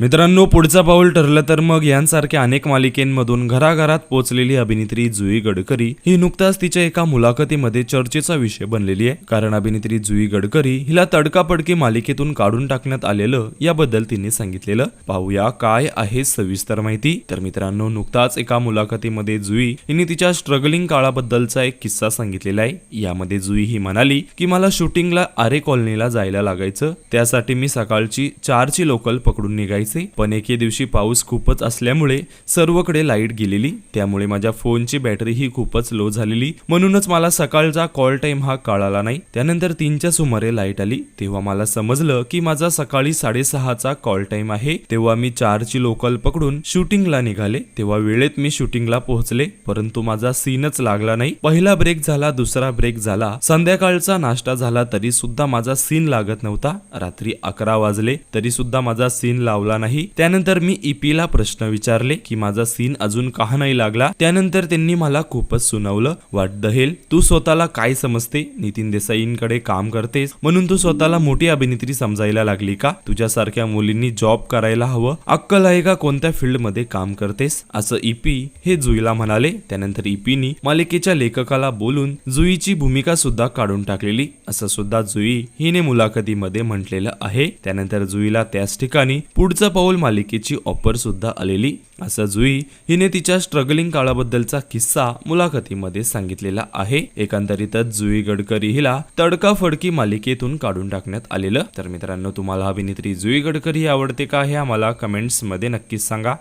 मित्रांनो पुढचा पाऊल ठरलं तर मग यांसारख्या अनेक मालिकेंमधून घराघरात पोहोचलेली अभिनेत्री जुई गडकरी ही नुकताच तिच्या एका मुलाखतीमध्ये चर्चेचा विषय बनलेली आहे. कारण अभिनेत्री जुई गडकरी हिला तडकापडकी मालिकेतून काढून टाकण्यात आलेलं याबद्दल तिने सांगितलेलं. पाहूया काय आहे सविस्तर माहिती. तर मित्रांनो नुकताच एका मुलाखतीमध्ये जुई हिने तिच्या स्ट्रगलिंग काळाबद्दलचा एक किस्सा सांगितलेला आहे. यामध्ये जुई ही म्हणाली की मला शूटिंगला आरे कॉलनीला जायला लागायचं. त्यासाठी मी सकाळची चारची लोकल पकडून निघायची. पण एके दिवशी पाऊस खूपच असल्यामुळे सर्वकडे लाइट गेलेली. त्यामुळे माझ्या फोनची बॅटरी ही खूपच लो झालेली. म्हणूनच मला सकाळचा कॉल टाइम हा कळाला नाही. त्यानंतर तीनच्या सुमारे लाइट आली. तेव्हा मला समजलं की माझा सकाळी साडेसहाचा कॉल टाइम आहे. तेव्हा मी चारची लोकल पकडून शूटिंगला निघाले. तेव्हा वेळेत मी शूटिंगला पोहोचले. परंतु माझा सीनच लागला नाही. पहिला ब्रेक झाला दुसरा ब्रेक झाला. संध्याकाळचा नाश्ता झाला तरी सुद्धा माझा सीन लागत नव्हता. रात्री अकरा वाजले तरी सुद्धा माझा सीन लावला नाही. त्यानंतर मी ईपी ला प्रश्न विचारले की माझा सीन अजून का नाही लागला? त्यानंतर त्यांनी मला खूपच सुनावलं. वाट दहेल तू स्वतःला काय समजते? नितीन देसाईंकडे काम करतेस. म्हणून तू स्वतःला मोठी अभिनेत्री समजायला लागली का? तुझ्यासारख्या मुलींनी जॉब करायला हवं. अक्कल आहे का कोणत्या फील्डमध्ये काम करतेस? असं ईपी हे जुईला म्हणाले. त्यानंतर ईपीनी मालिकेच्या लेखकाला बोलून जुईची भूमिका सुद्धा काढून टाकलेली. असं सुद्धा जुई हिने मुलाखतीमध्ये म्हटलेलं आहे. त्यानंतर जुईला त्याच ठिकाणी पुढचं पाऊल मालिकेची ऑफर सुद्धा आलेली असं जुई हिने तिच्या स्ट्रगलिंग काळाबद्दलचा किस्सा मुलाखतीमध्ये सांगितलेला आहे. एकंदरीतच जुई गडकरी हिला तडकाफडकी मालिकेतून काढून टाकण्यात आलेलं. तर मित्रांनो तुम्हाला अभिनेत्री जुई गडकरी आवडते का हे आम्हाला कमेंट्समध्ये नक्कीच सांगा.